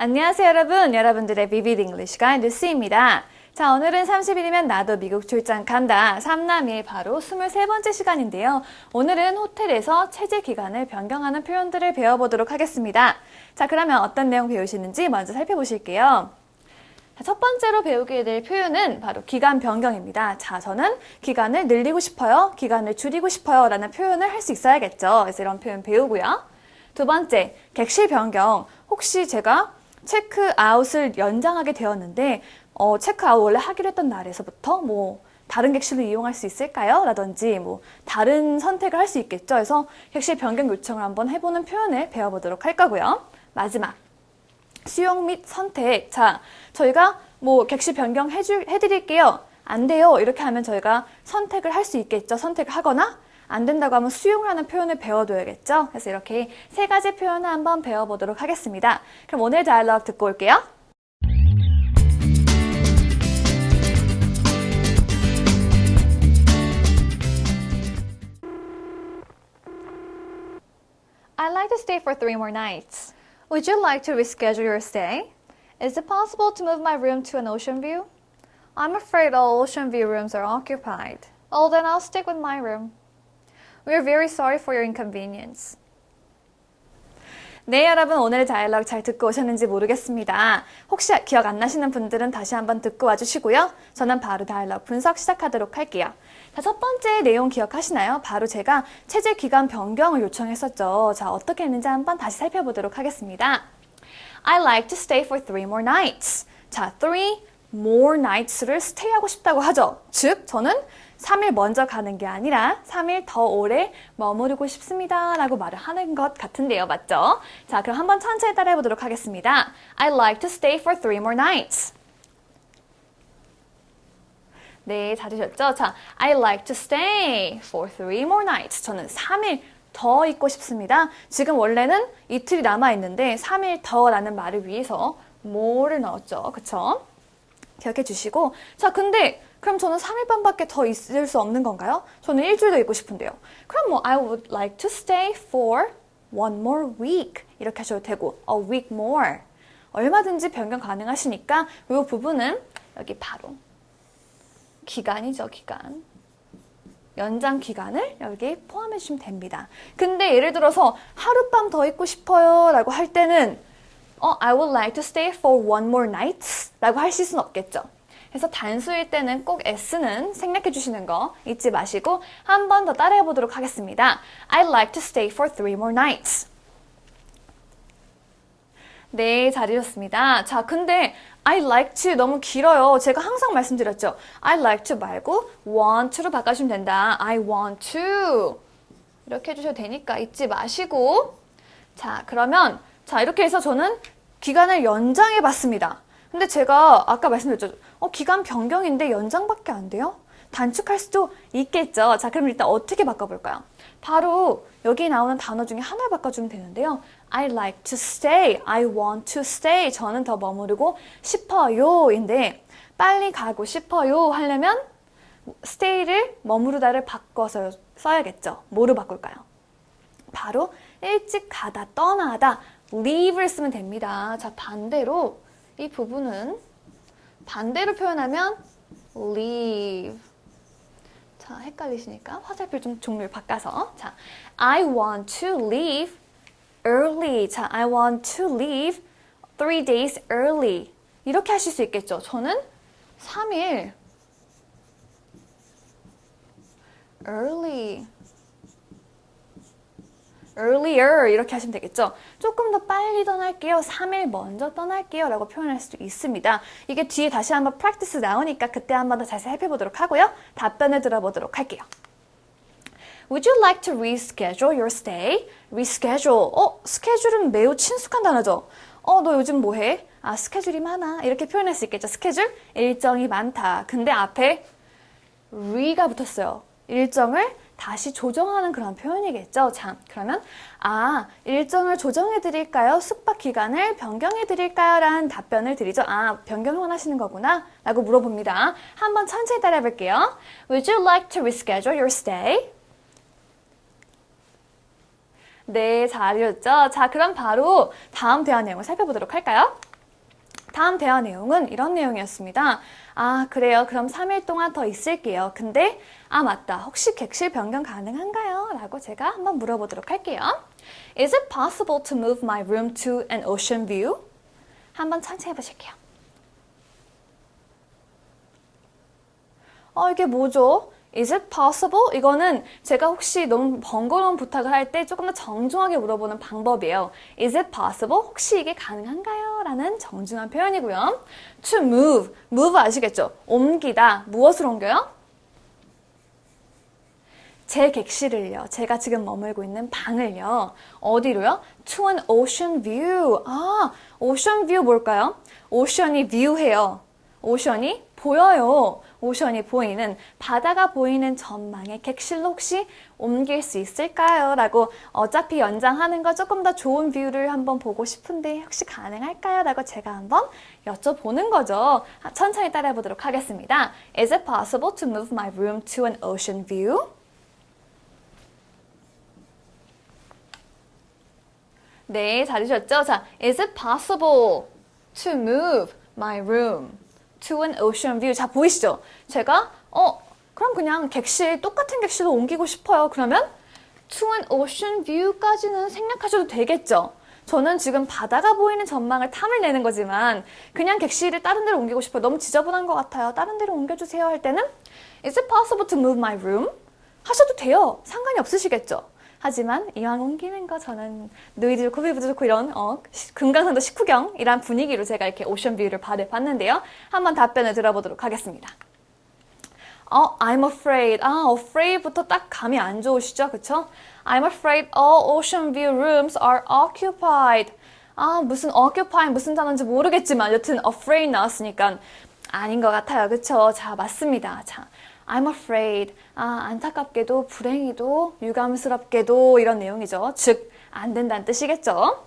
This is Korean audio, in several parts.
안녕하세요 여러분. 여러분들의 비비드 잉글리시가 뉴스입니다. 자, 오늘은 30일이면 나도 미국 출장 간다. 3남일 바로 23번째 시간인데요. 오늘은 호텔에서 체제 기간을 변경하는 표현들을 배워보도록 하겠습니다. 자, 그러면 어떤 내용 배우시는지 먼저 살펴보실게요. 자, 첫 번째로 배우게 될 표현은 바로 기간 변경입니다. 자, 저는 기간을 늘리고 싶어요. 기간을 줄이고 싶어요. 라는 표현을 할 수 있어야겠죠. 그래서 이런 표현 배우고요. 두 번째, 객실 변경. 혹시 제가 체크아웃을 연장하게 되었는데, 어, 체크아웃 원래 하기로 했던 날에서부터 뭐, 다른 객실을 이용할 수 있을까요? 라든지, 뭐, 다른 선택을 할 수 있겠죠. 그래서 객실 변경 요청을 한번 해보는 표현을 배워보도록 할 거고요. 마지막. 수용 및 선택. 자, 저희가 뭐 객실 변경 해줄, 해드릴게요. 안 돼요. 이렇게 하면 저희가 선택을 할 수 있겠죠. 선택을 하거나 안 된다고 하면 수용을 하는 표현을 배워둬야겠죠. 그래서 이렇게 세 가지 표현을 한번 배워보도록 하겠습니다. 그럼 오늘 다이얼로그 듣고 올게요. I'd like to stay for three more nights. Would you like to reschedule your stay? Is it possible to move my room to an ocean view? I'm afraid all ocean view rooms are occupied. Oh, then I'll stick with my room. We're very sorry for your inconvenience. 네, 여러분 오늘 다이얼로그 잘 듣고 오셨는지 모르겠습니다. 혹시 기억 안 나시는 분들은 다시 한번 듣고 와주시고요. 저는 바로 다이얼로그 분석 시작하도록 할게요. 자, 첫 번째 내용 기억하시나요? 바로 제가 체제 기간 변경을 요청했었죠. 자, 어떻게 했는지 한번 다시 살펴보도록 하겠습니다. I like to stay for three more nights. 자, three more nights를 stay하고 싶다고 하죠. 즉, 저는 3일 먼저 가는 게 아니라 3일 더 오래 머무르고 싶습니다. 라고 말을 하는 것 같은데요. 맞죠? 자, 그럼 한번 천천히 따라해 보도록 하겠습니다. I like to stay for three more nights. 네, 잘하셨죠? 자, I like to stay for three more nights. 저는 3일 더 있고 싶습니다. 지금 원래는 이틀이 남아있는데 3일 더라는 말을 위해서 more를 넣었죠. 그쵸? 기억해 주시고 자, 근데 그럼 저는 3일 반밖에 더 있을 수 없는 건가요? 저는 일주일 더 있고 싶은데요. 그럼 뭐 I would like to stay for one more week 이렇게 하셔도 되고 a week more 얼마든지 변경 가능하시니까 이 부분은 여기 바로 기간이죠, 기간. 연장 기간을 여기 포함해 주시면 됩니다. 근데 예를 들어서 하룻밤 더 있고 싶어요 라고 할 때는 어, I would like to stay for one more night 라고 하실 수는 없겠죠. 그래서 단수일 때는 꼭 S는 생략해 주시는 거 잊지 마시고 한 번 더 따라해 보도록 하겠습니다. I'd like to stay for three more nights. 네, 잘하셨습니다. 자, 근데 I like to 너무 길어요. 제가 항상 말씀드렸죠. I like to 말고 want to로 바꿔주면 된다. I want to. 이렇게 해주셔도 되니까 잊지 마시고. 자, 그러면 자, 이렇게 해서 저는 기간을 연장해 봤습니다. 근데 제가 아까 말씀드렸죠. 어, 기간 변경인데 연장밖에 안 돼요? 단축할 수도 있겠죠. 자, 그럼 일단 어떻게 바꿔볼까요? 바로 여기 나오는 단어 중에 하나를 바꿔주면 되는데요. I like to stay. I want to stay. 저는 더 머무르고 싶어요. 인데 빨리 가고 싶어요 하려면 stay를 머무르다를 바꿔서 써야겠죠. 뭐로 바꿀까요? 바로 일찍 가다, 떠나다, leave를 쓰면 됩니다. 자, 반대로 이 부분은 반대로 표현하면 leave. 자, 헷갈리시니까 화살표 좀 종류를 바꿔서. 자, I want to leave early. 자, I want to leave three days early. 이렇게 하실 수 있겠죠. 저는 3일 early earlier 이렇게 하시면 되겠죠. 조금 더 빨리 떠날게요. 3일 먼저 떠날게요. 라고 표현할 수도 있습니다. 이게 뒤에 다시 한번 practice 나오니까 그때 한번 더 자세히 살펴보도록 하고요. 답변을 들어보도록 할게요. Would you like to reschedule your stay? reschedule. 어, 스케줄은 매우 친숙한 단어죠. 어, 너 요즘 뭐 해? 아, 스케줄이 많아. 이렇게 표현할 수 있겠죠. 스케줄? 일정이 많다. 근데 앞에 re가 붙었어요. 일정을 다시 조정하는 그런 표현이겠죠. 자, 그러면 아, 일정을 조정해 드릴까요? 숙박 기간을 변경해 드릴까요? 라는 답변을 드리죠. 아, 변경을 원하시는 거구나. 라고 물어봅니다. 한번 천천히 따라해 볼게요. Would you like to reschedule your stay? 네, 잘이었죠? 자, 그럼 바로 다음 대화 내용을 살펴보도록 할까요? 다음 대화 내용은 이런 내용이었습니다. 아, 그래요. 그럼 3일 동안 더 있을게요. 근데, 아, 맞다. 혹시 객실 변경 가능한가요? 라고 제가 한번 물어보도록 할게요. Is it possible to move my room to an ocean view? 한번 천천히 해보실게요. 어, 이게 뭐죠? Is it possible? 이거는 제가 혹시 너무 번거로운 부탁을 할 때 조금 더 정중하게 물어보는 방법이에요. Is it possible? 혹시 이게 가능한가요? 라는 정중한 표현이고요. To move. move 아시겠죠? 옮기다. 무엇을 옮겨요? 제 객실을요. 제가 지금 머물고 있는 방을요. 어디로요? To an ocean view. 아, ocean view 뭘까요? 오션이 뷰해요. 오션이 보여요. 오션이 보이는 바다가 보이는 전망의 객실로 혹시 옮길 수 있을까요? 라고 어차피 연장하는 거 조금 더 좋은 뷰를 한번 보고 싶은데 혹시 가능할까요? 라고 제가 한번 여쭤보는 거죠. 천천히 따라해 보도록 하겠습니다. Is it possible to move my room to an ocean view? 네, 잘하셨죠? 자, is it possible to move my room an ocean view? 자, 보이시죠? 제가 어, 그럼 그냥 객실 똑같은 객실로 옮기고 싶어요. 그러면 an ocean view까지는 생략하셔도 되겠죠. 저는 지금 바다가 보이는 전망을 탐을 내는 거지만 그냥 객실을 다른 데로 옮기고 싶어요. 너무 지저분한 것 같아요. 다른 데로 옮겨주세요 할 때는 Is it possible to move my room? 하셔도 돼요. 상관이 없으시겠죠. 하지만 이왕 옮기는 거 저는 너희들 코비부도 좋고 이런 어, 시- 금강산도 식후경 이란 분위기로 제가 이렇게 오션 뷰를 발해봤는데요. 한번 답변을 들어보도록 하겠습니다. 어, I'm afraid. 아, afraid부터 딱 감이 안 좋으시죠? 그쵸? I'm afraid all ocean view rooms are occupied. 아, 무슨 occupy 무슨 단어인지 모르겠지만 여튼 afraid 나왔으니까 아닌 것 같아요. 그쵸? 자, 맞습니다. 자, I'm afraid. 아, 안타깝게도, 불행히도, 유감스럽게도 이런 내용이죠. 즉, 안 된다는 뜻이겠죠?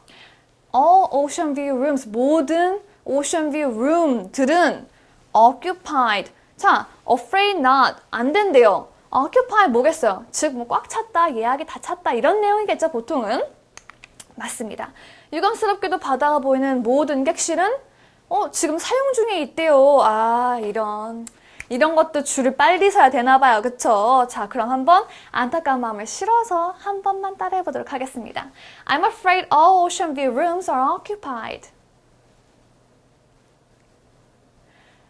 all ocean view rooms 모든 ocean view room들은 occupied 자 afraid not 안 된대요 occupy 뭐겠어요 즉 뭐 꽉 찼다 예약이 다 찼다 이런 내용이겠죠 보통은 맞습니다 유감스럽게도 바다가 보이는 모든 객실은 어 지금 사용 중에 있대요 아 이런 이런 것도 줄을 빨리 서야 되나 봐요. 그쵸? 자, 그럼 한번 안타까운 마음을 실어서 한 번만 따라해 보도록 하겠습니다. I'm afraid all ocean view rooms are occupied.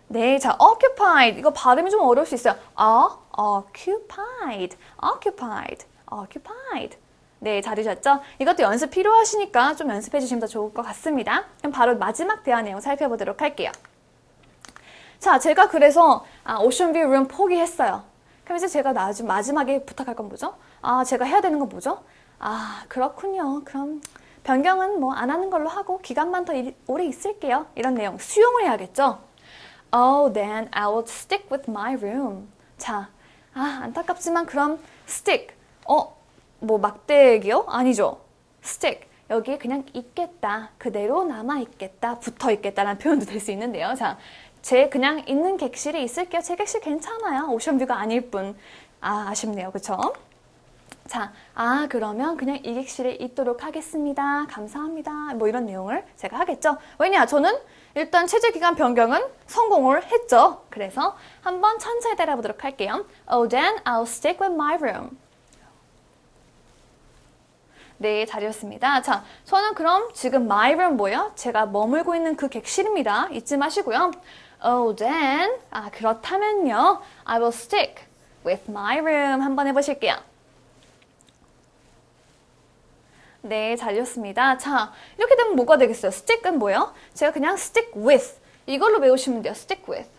네, 자, occupied. 이거 발음이 좀 어려울 수 있어요. 어, occupied, occupied, occupied. 네, 잘하셨죠? 이것도 연습 필요하시니까 좀 연습해 주시면 더 좋을 것 같습니다. 그럼 바로 마지막 대화 내용 살펴보도록 할게요. 자, 제가 그래서 아, 오션뷰 룸 포기했어요. 그럼 이제 제가 나중 마지막에 부탁할 건 뭐죠? 아, 제가 해야 되는 건 뭐죠? 아, 그렇군요. 그럼 변경은 뭐 안 하는 걸로 하고 기간만 더 일- 오래 있을게요. 이런 내용 수용을 해야겠죠? Oh, then I will stick with my room. 자, 아, 안타깝지만 그럼 stick. 어, 뭐 막대기요? 아니죠. stick. 여기에 그냥 있겠다. 그대로 남아 있겠다. 붙어 있겠다라는 표현도 될 수 있는데요. 자, 제 그냥 있는 객실에 있을게요. 제 객실 괜찮아요. 오션뷰가 아닐 뿐. 아, 아쉽네요. 그쵸? 자, 아, 그러면 그냥 이 객실에 있도록 하겠습니다. 감사합니다. 뭐 이런 내용을 제가 하겠죠. 왜냐, 저는 일단 체제 기간 변경은 성공을 했죠. 그래서 한번 천천히 따라 보도록 할게요. Oh, then I'll stick with my room. 네, 잘이었습니다. 자, 저는 그럼 지금 my room 뭐예요? 제가 머물고 있는 그 객실입니다. 잊지 마시고요. Oh, then, 아, 그렇다면요. I will stick with my room. 한번 해보실게요. 네, 잘렸습니다. 자, 이렇게 되면 뭐가 되겠어요? stick은 뭐예요? 제가 그냥 stick with 이걸로 외우시면 돼요. stick with.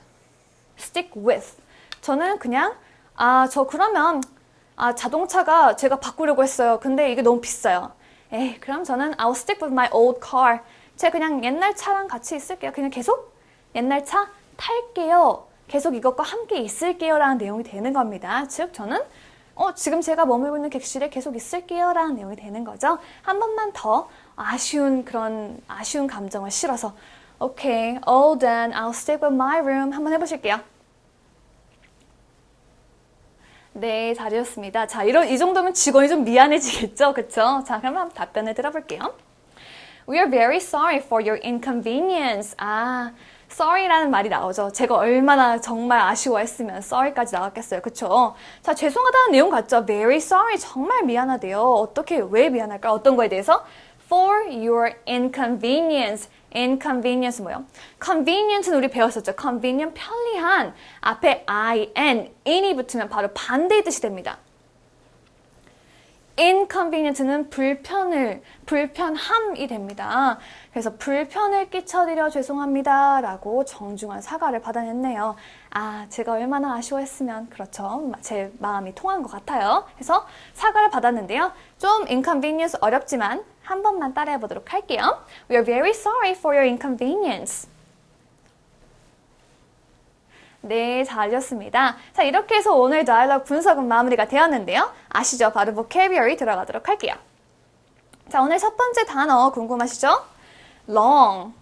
stick with. 저는 그냥 아, 저 그러면 아, 자동차가 제가 바꾸려고 했어요. 근데 이게 너무 비싸요. 에이, 그럼 저는 I'll stick with my old car. 제가 그냥 옛날 차랑 같이 있을게요. 그냥 계속 옛날 차 탈게요. 계속 이것과 함께 있을게요. 라는 내용이 되는 겁니다. 즉, 저는 어, 지금 제가 머물고 있는 객실에 계속 있을게요. 라는 내용이 되는 거죠. 한 번만 더 아쉬운 그런 아쉬운 감정을 실어서 Okay, oh then I'll stick with my room. 한번 해보실게요. 네, 잘이었습니다. 자, 이런, 이 정도면 직원이 좀 미안해지겠죠? 그쵸? 자, 그럼 한번 답변을 들어볼게요. We are very sorry for your inconvenience. 아, sorry라는 말이 나오죠. 제가 얼마나 정말 아쉬워했으면 sorry까지 나왔겠어요. 그쵸? 자, 죄송하다는 내용 같죠? Very sorry. 정말 미안하대요. 어떻게, 왜 미안할까? 어떤 거에 대해서? For your inconvenience. inconvenience 뭐요? convenience는 우리 배웠었죠. convenient, 편리한. 앞에 in, in이 붙으면 바로 반대의 뜻이 됩니다. Inconvenience는 불편을, 불편함이 됩니다. 그래서 불편을 끼쳐드려 죄송합니다. 라고 정중한 사과를 받아냈네요. 아, 제가 얼마나 아쉬워했으면, 그렇죠. 제 마음이 통한 것 같아요. 그래서 사과를 받았는데요. 좀 inconvenience 어렵지만 한 번만 따라해 보도록 할게요. We are very sorry for your inconvenience. 네, 잘하셨습니다. 자, 이렇게 해서 오늘 다이얼로그 분석은 마무리가 되었는데요. 아시죠? 바로 vocabulary 들어가도록 할게요. 자, 오늘 첫 번째 단어 궁금하시죠? long.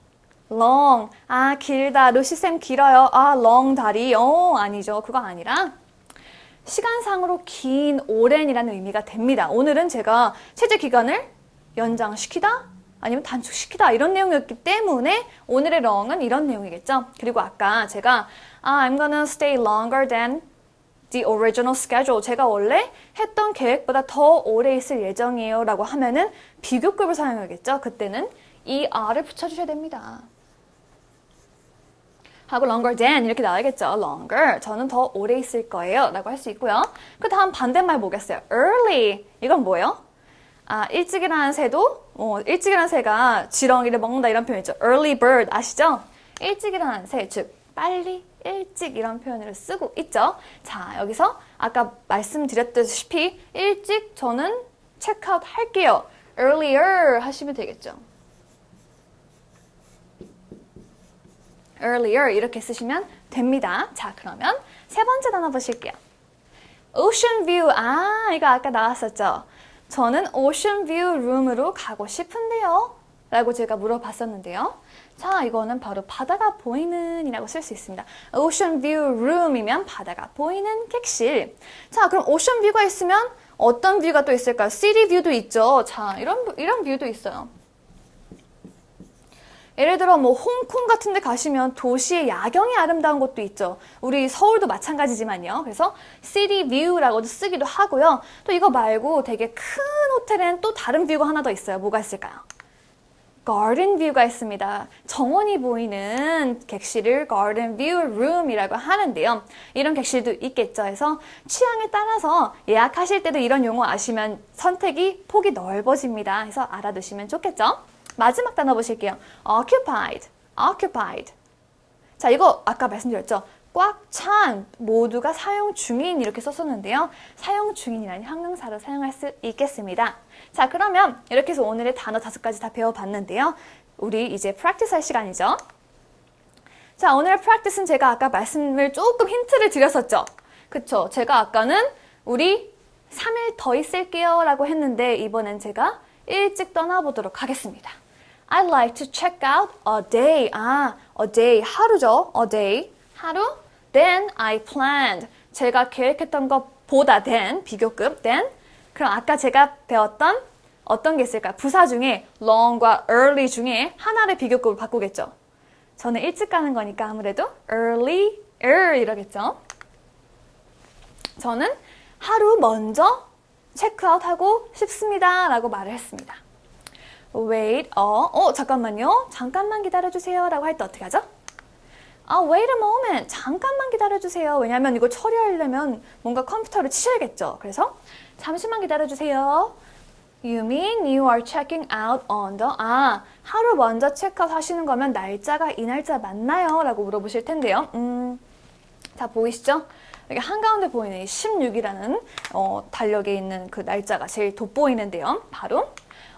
long. 아, 길다. 루시쌤 길어요. 아, long 다리. 어, 아니죠. 그거 아니라 시간상으로 긴 오랜이라는 의미가 됩니다. 오늘은 제가 체제 기간을 연장시키다 아니면 단축시키다 이런 내용이었기 때문에 오늘의 long은 이런 내용이겠죠. 그리고 아까 제가 아, I'm gonna stay longer than the original schedule. 제가 원래 했던 계획보다 더 오래 있을 예정이에요 라고 하면은 비교급을 사용하겠죠. 그때는 이 r을 붙여주셔야 됩니다. 하고 longer than 이렇게 나와야겠죠. longer. 저는 더 오래 있을 거예요. 라고 할 수 있고요. 그 다음 반대말 보겠어요. early. 이건 뭐예요? 아, 일찍 일어나는 새도, 어, 일찍 일어나는 새가 지렁이를 먹는다 이런 표현이죠. early bird 아시죠? 일찍 일어나는 새, 즉, 빨리, 일찍 이런 표현을 쓰고 있죠. 자, 여기서 아까 말씀드렸다시피 일찍 저는 체크아웃 할게요. earlier 하시면 되겠죠. earlier 이렇게 쓰시면 됩니다. 자, 그러면 세 번째 단어 보실게요. ocean view. 아, 이거 아까 나왔었죠. 저는 ocean view room으로 가고 싶은데요. 라고 제가 물어봤었는데요. 자, 이거는 바로 바다가 보이는 이라고 쓸 수 있습니다. ocean view room이면 바다가 보이는 객실. 자, 그럼 ocean view가 있으면 어떤 뷰가 또 있을까요? city view도 있죠. 자, 이런, 이런 뷰도 있어요. 예를 들어 뭐 홍콩 같은 데 가시면 도시의 야경이 아름다운 곳도 있죠. 우리 서울도 마찬가지지만요. 그래서 city view라고도 쓰기도 하고요. 또 이거 말고 되게 큰 호텔에는 또 다른 뷰가 하나 더 있어요. 뭐가 있을까요? Garden view가 있습니다. 정원이 보이는 객실을 garden view room이라고 하는데요. 이런 객실도 있겠죠. 해서 취향에 따라서 예약하실 때도 이런 용어 아시면 선택이 폭이 넓어집니다. 해서 알아두시면 좋겠죠. 마지막 단어 보실게요. occupied, occupied. 자, 이거 아까 말씀드렸죠. 꽉 찬, 모두가 사용 중인 이렇게 썼었는데요. 사용 중인이라는 형용사로 사용할 수 있겠습니다. 자, 그러면 이렇게 해서 오늘의 단어 다섯 가지 다 배워봤는데요. 우리 이제 프랙티스 할 시간이죠. 자, 오늘의 프랙티스는 제가 아까 말씀을 조금 힌트를 드렸었죠. 그쵸? 제가 아까는 우리 3일 더 있을게요 라고 했는데 이번엔 제가 일찍 떠나보도록 하겠습니다. I'd like to check out a day. 아, a day. 하루죠. a day. 하루. Then I planned. 제가 계획했던 것보다 then, 비교급, then. 그럼 아까 제가 배웠던 어떤 게 있을까요? 부사 중에 long과 early 중에 하나를 비교급으로 바꾸겠죠. 저는 일찍 가는 거니까 아무래도 earlier 이러겠죠. 저는 하루 먼저 체크아웃하고 싶습니다. 라고 말을 했습니다. wait, 어, 어, 잠깐만요. 잠깐만 기다려주세요. 라고 할 때 어떻게 하죠? 아, wait a moment. 잠깐만 기다려주세요. 왜냐면 이거 처리하려면 뭔가 컴퓨터를 치셔야겠죠. 그래서 잠시만 기다려주세요. You mean you are checking out on the... 아, 하루 먼저 체크아웃 하시는 거면 날짜가 이 날짜 맞나요? 라고 물어보실 텐데요. 음, 다 보이시죠? 여기 한가운데 보이는 이 16이라는 어, 달력에 있는 그 날짜가 제일 돋보이는데요. 바로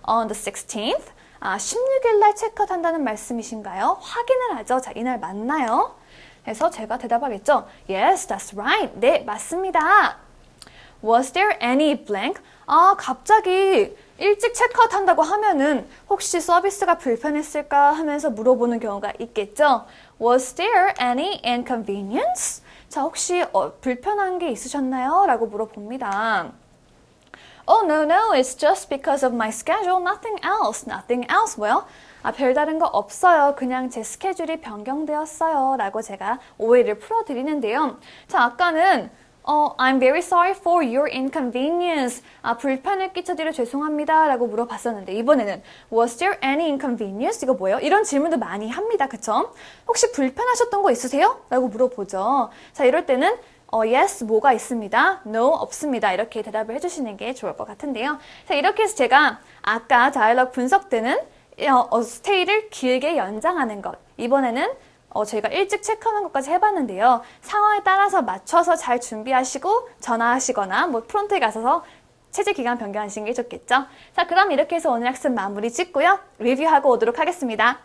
on the 16th. 아, 16일 날 체크아웃 한다는 말씀이신가요? 확인을 하죠. 자, 이날 맞나요? 그래서 제가 대답하겠죠. Yes, that's right. 네, 맞습니다. Was there any blank? 아, 갑자기 일찍 체크아웃 한다고 하면은 혹시 서비스가 불편했을까 하면서 물어보는 경우가 있겠죠. Was there any inconvenience? 자, 혹시 어, 불편한 게 있으셨나요? 라고 물어봅니다. Oh no no, it's just because of my schedule, nothing else, nothing else. 뭐요? 아 별다른 거 없어요. 그냥 제 스케줄이 변경되었어요. 라고 제가 오해를 풀어드리는데요. 자 아까는 어, I'm very sorry for your inconvenience. 아, 불편을 끼쳐드려 죄송합니다. 라고 물어봤었는데, 이번에는 Was there any inconvenience? 이거 뭐예요? 이런 질문도 많이 합니다. 그쵸? 혹시 불편하셨던 거 있으세요? 라고 물어보죠. 자, 이럴 때는 어, yes, 뭐가 있습니다. no, 없습니다. 이렇게 대답을 해주시는 게 좋을 것 같은데요. 자, 이렇게 해서 제가 아까 다이얼로그 분석 때는 어, 어, 스테이를 길게 연장하는 것. 이번에는 어, 저희가 일찍 체크하는 것까지 해봤는데요. 상황에 따라서 맞춰서 잘 준비하시고 전화하시거나 뭐 프론트에 가서 체제 기간 변경하시는 게 좋겠죠. 자, 그럼 이렇게 해서 오늘 학습 마무리 짓고요. 리뷰하고 오도록 하겠습니다.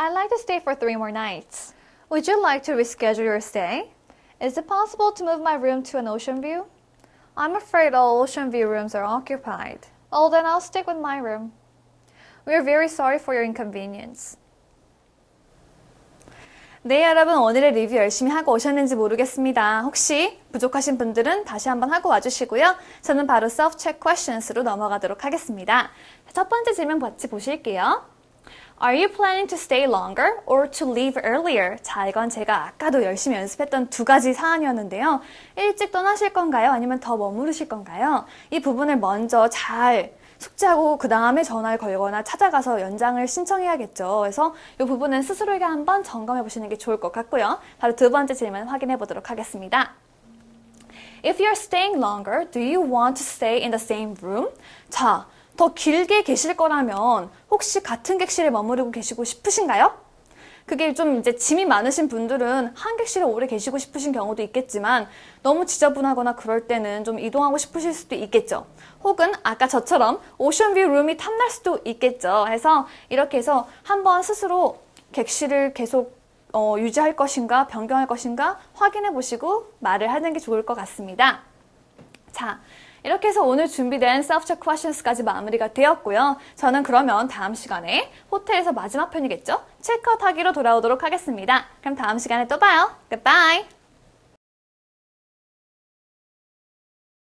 I'd like to stay for three more nights. Would you like to reschedule your stay? Is it possible to move my room to an ocean view? I'm afraid all ocean view rooms are occupied. Oh, then I'll stick with my room. We're very sorry for your inconvenience. 네, 여러분 오늘의 리뷰 열심히 하고 오셨는지 모르겠습니다. 혹시 부족하신 분들은 다시 한번 하고 와주시고요. 저는 바로 self-check questions로 넘어가도록 하겠습니다. 첫 번째 질문 같이 보실게요. Are you planning to stay longer or to leave earlier? 자, 이건 제가 아까도 열심히 연습했던 두 가지 사안이었는데요. 일찍 떠나실 건가요? 아니면 더 머무르실 건가요? 이 부분을 먼저 잘 숙지하고 그 다음에 전화를 걸거나 찾아가서 연장을 신청해야겠죠. 그래서 이 부분은 스스로에게 한번 점검해 보시는 게 좋을 것 같고요. 바로 두 번째 질문 확인해 보도록 하겠습니다. If you're staying longer, do you want to stay in the same room? 자, 더 길게 계실 거라면 혹시 같은 객실에 머무르고 계시고 싶으신가요? 그게 좀 이제 짐이 많으신 분들은 한 객실에 오래 계시고 싶으신 경우도 있겠지만 너무 지저분하거나 그럴 때는 좀 이동하고 싶으실 수도 있겠죠. 혹은 아까 저처럼 오션뷰 룸이 탐날 수도 있겠죠. 해서 이렇게 해서 한번 스스로 객실을 계속 어, 유지할 것인가 변경할 것인가 확인해 보시고 말을 하는 게 좋을 것 같습니다. 자, 이렇게 해서 오늘 준비된 self-check questions까지 마무리가 되었고요. 저는 그러면 다음 시간에 호텔에서 마지막 편이겠죠? 체크아웃 하기로 돌아오도록 하겠습니다. 그럼 다음 시간에 또 봐요. Goodbye!